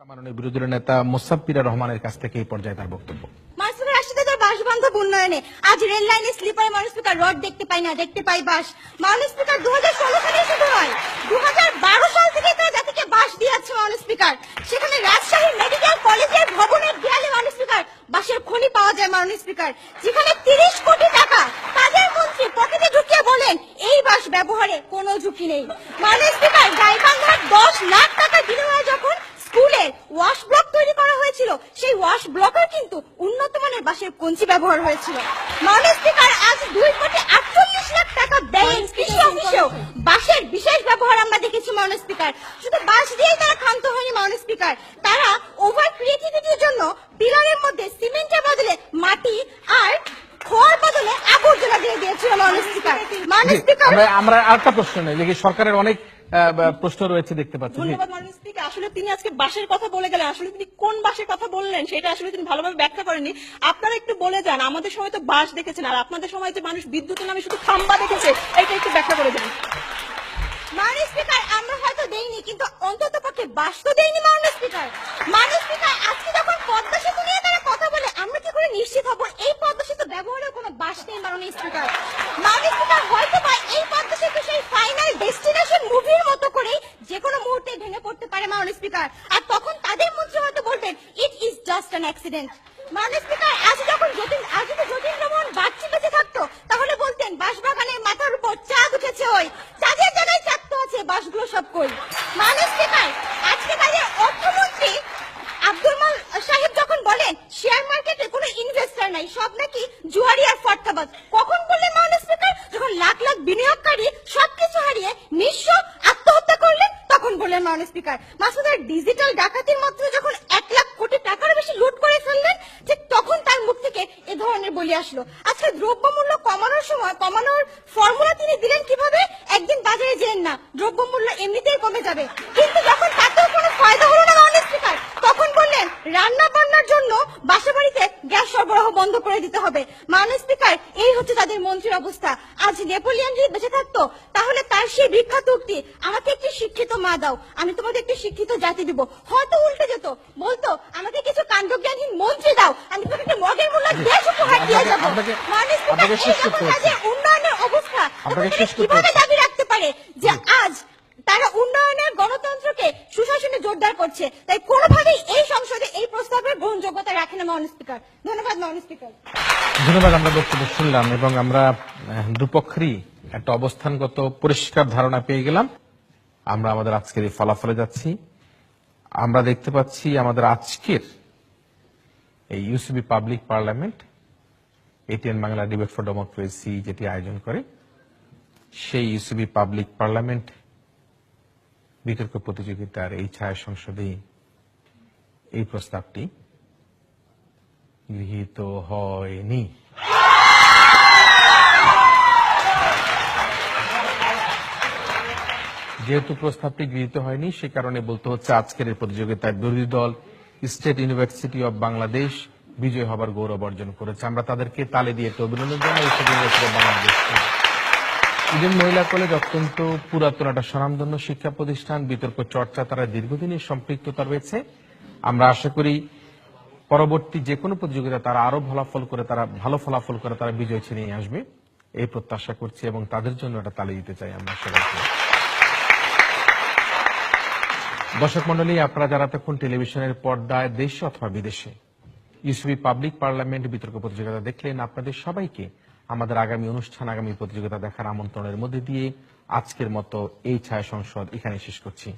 মাননীয় বিরোধী নেতা রহমানের কাছ থেকে এই পর্যায়ে তার বক্তব্য। খনি পাওয়া যায় স্পিকার যেখানে তিরিশ কোটি টাকা তাদের মন্ত্রী ঢুকিয়ে বলেন, এই বাস ব্যবহারে কোনো ঝুঁকি নেই। মানুষ স্পিকার দশ লাখ টাকার বিনিময়ে যখন স্কুলের ওয়াশ ব্লক তৈরি করা হয়েছিল। সেই ওয়াশ ব্লকের কিন্তু উন্নত মানের বাঁশের কঞ্চি ব্যবহার হয়েছিল। মাননীয় স্পিকার আজ দুই কোটি আটচল্লিশ লাখ টাকা ব্যয়ে কৃষি অফিসেও বাঁশের বিশেষ ব্যবহার আমরা দেখেছি মাননীয় স্পিকার শুধু বাঁশ দিয়েই তারা ক্ষান্ত হয়নি মাননীয় স্পিকার তারা ওভার ক্রিয়েটিভিটির জন্য পিলারের মধ্যে সিমেন্টের বদলে মাটি আর খোয়ার বদলে আবর্জনা দিয়ে দিয়েছিল মাননীয় স্পিকার মাননীয় স্পিকার আমরা আমরা আরেকটা প্রশ্ন নেই। দেখি সরকারের অনেক আহ, প্রশ্ন রয়েছে দেখতে পাচ্ছি। স্পিকার আসলে তিনি আজকে বাসের কথা বলে গেলেন, আসলে তিনি কোন বাসের কথা বললেন সেটা আসলে তিনি ভালোভাবে ব্যাখ্যা করেননি। আপনারা একটু বলে যান, আমাদের সময় তো বাস দেখেছেন, আর আপনাদের সময় যে মানুষ বিদ্যুতের নামে শুধু খাম্বা দেখেছে, এটা একটু ব্যাখ্যা করে দেন মাননীয় স্পিকার, আমরা হয়তো দেইনি, কিন্তু অন্তত পক্ষে বাস তো দেয়নি মাননীয় স্পিকার। মাননীয় স্পিকার, আজকে যখন পদ্মা সেতু নিয়ে তারা কথা বলে, আমরা কি করে নিশ্চিত হব? এই পদ্মা সেতু ব্যবহারের কোনো বাস নেই মাননীয় স্পিকার। মাননীয় স্পিকার, হয়তো বা এই পদ্মা সেতু সেই ফাইনাল ডেস্টিনেশন মুভির মতো করে যে কোনো মুহূর্তে ভেঙে পড়তে পারে মাননীয় স্পিকার। আর তখন তাদের মন্ত্রী হয়তো বলবেন it is just an accident মাননীয় স্পিকার, আজ যখন যতীন আজ যদি মোহন বাগচি বেঁচে থাকতো, তাহলে বলতেন, বাঁশবাগানের মাথার উপর চাঁদ উঠেছে ওই। চাঁদের জায়গায় চাঁদ তো আছে বাসগুলো সব কই? মাননীয় স্পিকার, আজকে তাদের অর্থমন্ত্রী আব্দুল মাল সাহেব যখন বলেন শেয়ার মার্কেটে কোনো ইনভেস্টর নাই, সব নাকি জুয়ারি আর ফটকাবাজ কখন বললেন মাননীয় স্পিকার? যখন লাখ লাখ বিনিয়োগকারী স্পিকার মাসুদের ডিজিটাল ডাকাতির মাত্র যখন এক লাখ কোটি টাকার বেশি লুট করে ফেললেন, ঠিক তখন তার মুখ থেকে এ ধরনের বলি আসলো। আজকে দ্রব্যমূল্য কমানোর সময় কমানোর ফর্মুলা তিনি দিলেন কীভাবে? একদিন বাজারে যেন না, দ্রব্যমূল্য এমনিতেই কমে যাবে। কিন্তু যখন তাতেও কোনো ফায়দা হলো না মাননীয় স্পিকার তখন বললেন রান্না বান্নার জন্য বাসা বাড়িতে গ্যাস সরবরাহ বন্ধ করে দিতে হবে। মাননীয় স্পিকার এই হচ্ছে তাদের মন্ত্রীর অবস্থা। আজ নেপোলিয়ন যদি বেঁচে থাকতো তাহলে তার সেই বিখ্যাত উক্তি আমাকে একটি শিক্ষিত মা দাও আমি তোমাদের একটি শিক্ষিত জাতি দিব। হয়তো উল্টে যেত। বলতো আমাকে কিছু কাণ্ডজ্ঞানহীন মন্ত্রী দাও আমি তোমাকে একটি মগের মূল্য দেশ উপহার দিয়ে যাব মাননীয় স্পিকার উন্নয়নের অবস্থা কীভাবে দাবি রাখতে পারে যে আজ তারা উন্নয়নের গণতন্ত্রকে সুশাসনে জোরদার করছে? তাই কোনোভাবেই এই গ্রহণযোগ্যতা রাখে না মাননীয় স্পিকার ধন্যবাদ মাননীয় স্পিকার ধন্যবাদ, আমরা বক্তব্য শুনলাম এবং আমরা দুপক্ষেরই একটা অবস্থানগত পরিষ্কার ধারণা পেয়ে গেলাম। আমরা আমাদের আজকের এই ফলাফলে যাচ্ছি। আমরা দেখতে পাচ্ছি আমাদের আজকের এই UCB public parliament ATN Bangla debate for democracy যেটি আয়োজন করে, সেই ইউসিবি পাবলিক পার্লামেন্ট বিতর্ক প্রতিযোগিতার এই ছায়া সংসদে এই প্রস্তাবটি গৃহীত হয়নি। যেহেতু প্রস্তাবটি গৃহীত হয়নি, সে কারণে বলতে হচ্ছে আজকের এই প্রতিযোগিতায় বিরোধী দল স্টেট ইউনিভার্সিটি অব বাংলাদেশ বিজয় হবার গৌরব অর্জন করেছে। আমরা তাদেরকে তালে দিয়ে একটু অভিনন্দন জানাই। ইডেন মহিলা কলেজ অত্যন্ত পুরাতন একটা স্বনামধন্য শিক্ষা প্রতিষ্ঠান। বিতর্ক চর্চা তারা দীর্ঘদিনের সম্পৃক্ততা রয়েছে। আমরা আশা করি পরবর্তী যে কোনো প্রতিযোগিতা তারা আরও ফলাফল করে, তারা ভালো ফলাফল করে, তারা বিজয় ছিনিয়ে আসবে। এই প্রত্যাশা করছি এবং তাদের জন্য একটা তালি দিতে চাই আমরা সবাইকে। দর্শক মন্ডলী আপনারা যারা তখন টেলিভিশনের পর্দায় দেশে অথবা বিদেশে ইউসিবি পাবলিক পার্লামেন্ট বিতর্ক প্রতিযোগিতা দেখলেন, আপনাদের সবাইকে আমাদের আগামী অনুষ্ঠান, আগামী প্রতিযোগিতা দেখার আমন্ত্রণের মধ্যে দিয়ে আজকের মতো এই ছায়া সংসদ এখানে শেষ করছি।